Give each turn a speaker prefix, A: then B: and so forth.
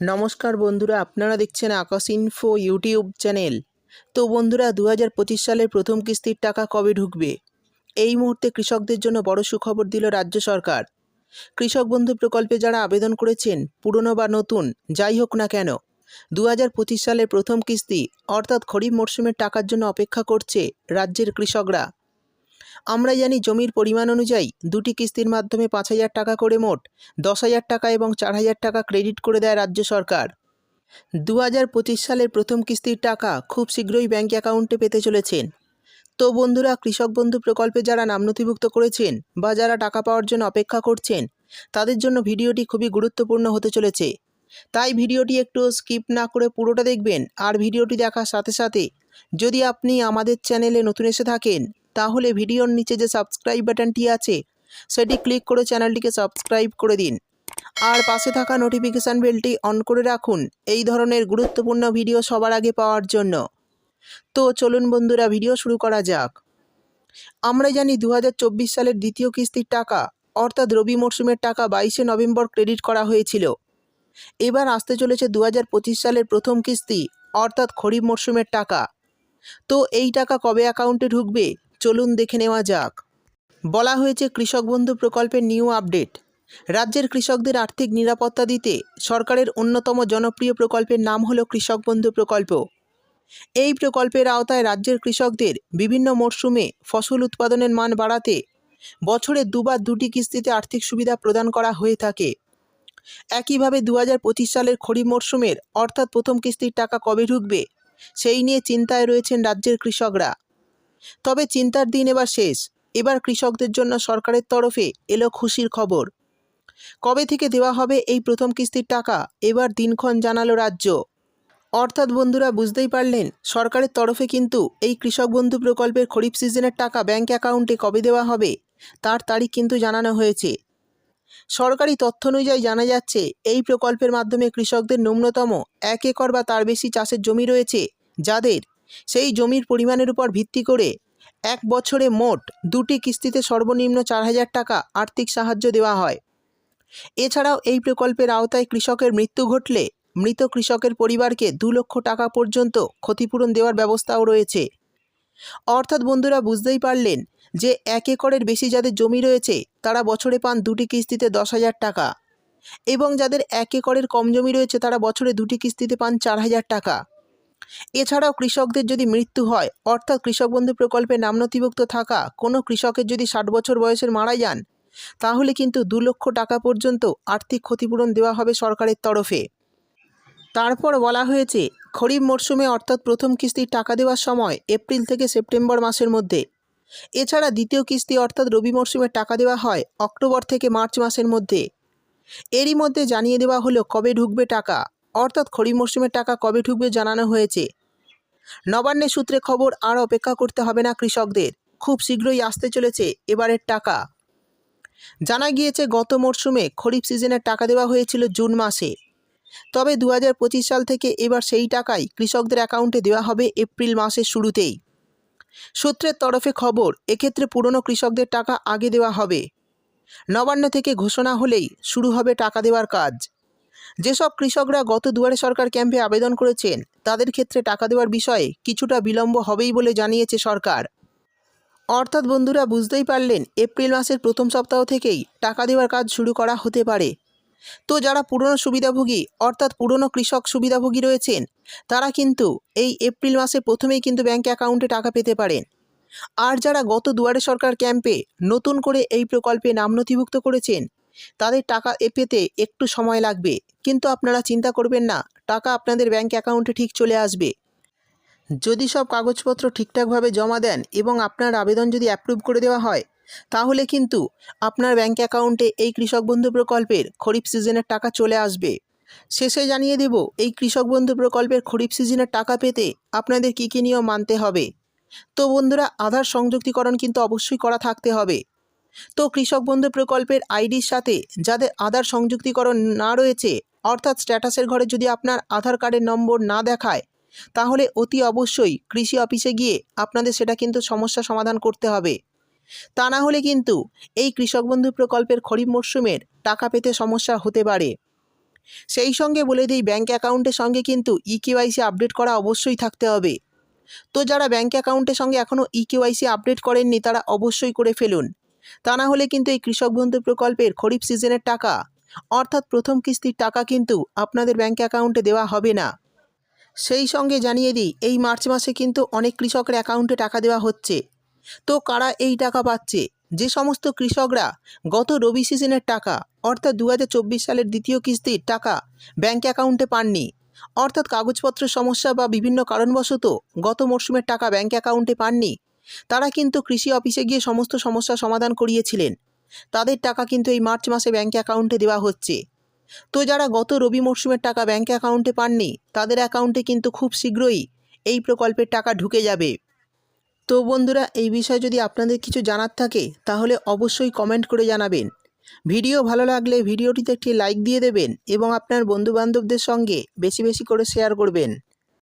A: নমস্কার বন্ধুরা, আপনারা দেখছেন আকাশ ইনফো ইউটিউব চ্যানেল তো বন্ধুরা দু হাজার পঁচিশ সালের প্রথম কিস্তির টাকা কবে ঢুকবে? এই মুহূর্তে কৃষকদের জন্য বড় সুখবর দিল রাজ্য সরকার। কৃষক বন্ধু প্রকল্পে যারা আবেদন করেছেন, পুরনো বা নতুন, যাই হোক না কেন দু হাজার পঁচিশ সালের প্রথম কিস্তি, অর্থাৎ খরিফ মরশুমের টাকার জন্য অপেক্ষা করছে রাজ্যের কৃষকরা। আমরা জানি জমির পরিমাণ অনুযায়ী দুটি কিস্তির মাধ্যমে পাঁচ হাজার টাকা করে মোট, দশ হাজার টাকা এবং চার হাজার টাকা ক্রেডিট করে দেয় রাজ্য সরকার। দু হাজার পঁচিশ সালের প্রথম কিস্তির টাকা খুব শীঘ্রই ব্যাঙ্ক অ্যাকাউন্টে পেতে চলেছেন। তো বন্ধুরা, কৃষক বন্ধু প্রকল্পে যারা নাম নথিভুক্ত করেছেন বা যারা টাকা পাওয়ার জন্য অপেক্ষা করছেন, তাদের জন্য ভিডিওটি খুবই গুরুত্বপূর্ণ হতে চলেছে। তাই ভিডিওটি একটু স্কিপ না করে পুরোটা দেখবেন আর ভিডিওটি দেখার সাথে সাথে যদি আপনি আমাদের চ্যানেলে নতুন এসে থাকেন তাহলে ভিডিওর নিচে যে সাবস্ক্রাইব বাটনটি আছে, সেটি ক্লিক করে চ্যানেলটিকে সাবস্ক্রাইব করে দিন। আর পাশে থাকা নোটিফিকেশান বেলটি অন করে রাখুন, এই ধরনের গুরুত্বপূর্ণ ভিডিও সবার আগে পাওয়ার জন্য। তো চলুন বন্ধুরা ভিডিও শুরু করা যাক। আমরা জানি দু হাজার চব্বিশ সালের দ্বিতীয় কিস্তির টাকা, অর্থাৎ রবি মরশুমের টাকা বাইশে নভেম্বর ক্রেডিট করা হয়েছিল। এবার আসতে চলেছে দু হাজার পঁচিশ সালের প্রথম কিস্তি, অর্থাৎ খরিফ মরশুমের টাকা। তো এই টাকা কবে অ্যাকাউন্টে ঢুকবে? চলুন দেখে নেওয়া যাক। বলা হয়েছে কৃষক বন্ধু প্রকল্পের নিউ আপডেট। রাজ্যের কৃষকদের আর্থিক নিরাপত্তা দিতে সরকারের অন্যতম জনপ্রিয় প্রকল্পের নাম হলো কৃষক বন্ধু প্রকল্প। এই প্রকল্পের আওতায় রাজ্যের কৃষকদের বিভিন্ন মরশুমে ফসল উৎপাদনের মান বাড়াতে বছরে দুবার দুটি কিস্তিতে আর্থিক সুবিধা প্রদান করা হয়ে থাকে। একইভাবে দু হাজার পঁচিশ সালের খরিফ মরশুমের অর্থাৎ প্রথম কিস্তির টাকা কবে ঢুকবে, সেই নিয়ে চিন্তায় রয়েছেন রাজ্যের কৃষকরা। তবে চিন্তার দিন এবার শেষ। এবার কৃষকদের জন্য সরকারের তরফে এলো খুশির খবর। কবে থেকে দেওয়া হবে এই প্রথম কিস্তির টাকা? এবার দিনক্ষণ জানালো রাজ্য। অর্থাৎ বন্ধুরা, বুঝতেই পারলেন, সরকারের তরফে কিন্তু এই কৃষক বন্ধু প্রকল্পের খরিফ সিজনের টাকা ব্যাংক অ্যাকাউন্টে কবে দেওয়া হবে, তার তারিখ কিন্তু জানানো হয়েছে। সরকারি তথ্য অনুযায়ী জানা যাচ্ছে, এই প্রকল্পের মাধ্যমে কৃষকদের ন্যূনতম এক একর বা তার বেশি চাষের জমি রয়েছে, যাদের সেই জমির পরিমাণের উপর ভিত্তি করে এক বছরে মোট দুটি কিস্তিতে সর্বনিম্ন চার হাজার টাকা আর্থিক সাহায্য দেওয়া হয়। এছাড়াও এই প্রকল্পের আওতায় কৃষকের মৃত্যু ঘটলে মৃত কৃষকের পরিবারকে দু লক্ষ টাকা পর্যন্ত ক্ষতিপূরণ দেওয়ার ব্যবস্থাও রয়েছে। অর্থাৎ বন্ধুরা বুঝতেই পারলেন যে এক একরের বেশি যাদের জমি রয়েছে, তারা বছরে পান দুটি কিস্তিতে দশ হাজার টাকা এবং যাদের এক একরের কম জমি রয়েছে, তারা বছরে দুটি কিস্তিতে পান চার হাজার টাকা। এছাড়াও কৃষকদের যদি মৃত্যু হয়, অর্থাৎ কৃষক বন্ধু প্রকল্পে নাম নথিভুক্ত থাকা কোনো কৃষকের যদি ষাট বছর বয়সের মারা যান, তাহলে কিন্তু দু লক্ষ টাকা পর্যন্ত আর্থিক ক্ষতিপূরণ দেওয়া হবে সরকারের তরফে। তারপর বলা হয়েছে, খরিফ মরশুমে অর্থাৎ প্রথম কিস্তির টাকা দেওয়ার সময় এপ্রিল থেকে সেপ্টেম্বর মাসের মধ্যে। এছাড়া দ্বিতীয় কিস্তি অর্থাৎ রবি মরশুমে টাকা দেওয়া হয় অক্টোবর থেকে মার্চ মাসের মধ্যে। এরই মধ্যে জানিয়ে দেওয়া হলো কবে ঢুকবে টাকা। অর্থাৎ খরিফ মরশুমের টাকা কবে ঢুকবে জানানো হয়েছে। নবান্নের সূত্রে খবর, আর অপেক্ষা করতে হবে না কৃষকদের। খুব শীঘ্রই আসতে চলেছে এবারের টাকা। জানা গিয়েছে, গত মরশুমে খরিফ সিজনের টাকা দেওয়া হয়েছিল জুন মাসে। তবে দু হাজার পঁচিশ সাল থেকে এবার সেই টাকাই কৃষকদের অ্যাকাউন্টে দেওয়া হবে এপ্রিল মাসের শুরুতেই। সূত্রের তরফে খবর, এক্ষেত্রে পুরনো কৃষকদের টাকা আগে দেওয়া হবে। নবান্ন থেকে ঘোষণা হলেই শুরু হবে টাকা দেওয়ার কাজ। যেসব কৃষকরা গত দুয়ারে সরকার ক্যাম্পে আবেদন করেছেন, তাদের ক্ষেত্রে টাকা দেওয়ার বিষয়ে কিছুটা বিলম্ব হবেই বলে জানিয়েছে সরকার। অর্থাৎ বন্ধুরা, বুঝতেই পারলেন, এপ্রিল মাসের প্রথম সপ্তাহ থেকেই টাকা দেওয়ার কাজ শুরু করা হতে পারে। তো যারা পুরনো সুবিধাভোগী, অর্থাৎ পুরনো কৃষক সুবিধাভোগী রয়েছেন, তারা কিন্তু এই এপ্রিল মাসে প্রথমেই কিন্তু ব্যাঙ্ক অ্যাকাউন্টে টাকা পেতে পারেন। আর যারা গত দুয়ারে সরকার ক্যাম্পে নতুন করে এই প্রকল্পে নাম নথিভুক্ত করেছেন তাদের টাকা এ পেতে একটু সময় লাগবে। কিন্তু আপনারা চিন্তা করবেন না, টাকা আপনাদের ব্যাঙ্ক অ্যাকাউন্টে ঠিক চলে আসবে। যদি সব কাগজপত্র ঠিকঠাকভাবে জমা দেন এবং আপনার আবেদন যদি অ্যাপ্রুভ করে দেওয়া হয়, তাহলে কিন্তু আপনার ব্যাঙ্ক অ্যাকাউন্টে এই কৃষক বন্ধু প্রকল্পের খরিফ সিজনের টাকা চলে আসবে। শেষে জানিয়ে দেব, এই কৃষক বন্ধু প্রকল্পের খরিফ সিজনের টাকা পেতে আপনাদের কী কী নিয়ম মানতে হবে? তো বন্ধুরা, আধার সংযুক্তিকরণ কিন্তু অবশ্যই করা থাকতে হবে। তো কৃষক বন্ধু প্রকল্পের আইডির সাথে যাদের আধার সংযুক্তিকরণ না রয়েছে, অর্থাৎ স্ট্যাটাসের ঘরে যদি আপনার আধার কার্ডের নম্বর না দেখায়, তাহলে অতি অবশ্যই কৃষি অফিসে গিয়ে আপনাদের সেটা কিন্তু সমস্যা সমাধান করতে হবে। তা না হলে কিন্তু এই কৃষক বন্ধু প্রকল্পের খরিফ মরশুমের টাকা পেতে সমস্যা হতে পারে। সেই সঙ্গে বলে দিই ব্যাঙ্ক অ্যাকাউন্টের সঙ্গে কিন্তু ই কেওয়াইসি আপডেট করা অবশ্যই থাকতে হবে। তো যারা ব্যাঙ্ক অ্যাকাউন্টের সঙ্গে এখনও ই কেওয়াইসি আপডেট করেননি, তারা অবশ্যই করে ফেলুন। তা না হলে কিন্তু এই কৃষক বন্ধু প্রকল্পের খরিফ সিজনের টাকা, অর্থাৎ প্রথম কিস্তির টাকা কিন্তু আপনাদের ব্যাঙ্ক অ্যাকাউন্টে দেওয়া হবে না। সেই সঙ্গে জানিয়ে দিই, এই মার্চ মাসে কিন্তু অনেক কৃষকের অ্যাকাউন্টে টাকা দেওয়া হচ্ছে। তো কারা এই টাকা পাচ্ছে? যে সমস্ত কৃষকরা গত রবি সিজনের টাকা, অর্থাৎ দু হাজার চব্বিশ সালের দ্বিতীয় কিস্তির টাকা ব্যাঙ্ক অ্যাকাউন্টে পাননি। অর্থাৎ কাগজপত্রের সমস্যা বা বিভিন্ন কারণবশত গত মরশুমের টাকা ব্যাঙ্ক অ্যাকাউন্টে পাননি। তারা কিন্তু কৃষি অফিসে গিয়ে সমস্ত সমস্যা সমাধান করিয়েছিলেন। তাদের টাকা কিন্তু এই মার্চ মাসে ব্যাঙ্ক অ্যাকাউন্টে দেওয়া হচ্ছে। তো যারা গত রবি মরশুমের টাকা ব্যাঙ্ক অ্যাকাউন্টে পাননি, তাদের অ্যাকাউন্টে কিন্তু খুব শীঘ্রই এই প্রকল্পের টাকা ঢুকে যাবে। তো বন্ধুরা, এই বিষয়ে যদি আপনাদের কিছু জানার থাকে, তাহলে অবশ্যই কমেন্ট করে জানাবেন। ভিডিও ভালো লাগলে ভিডিওটিতে একটি লাইক দিয়ে দেবেন এবং আপনার বন্ধুবান্ধবদের সঙ্গে বেশি বেশি করে শেয়ার করবেন।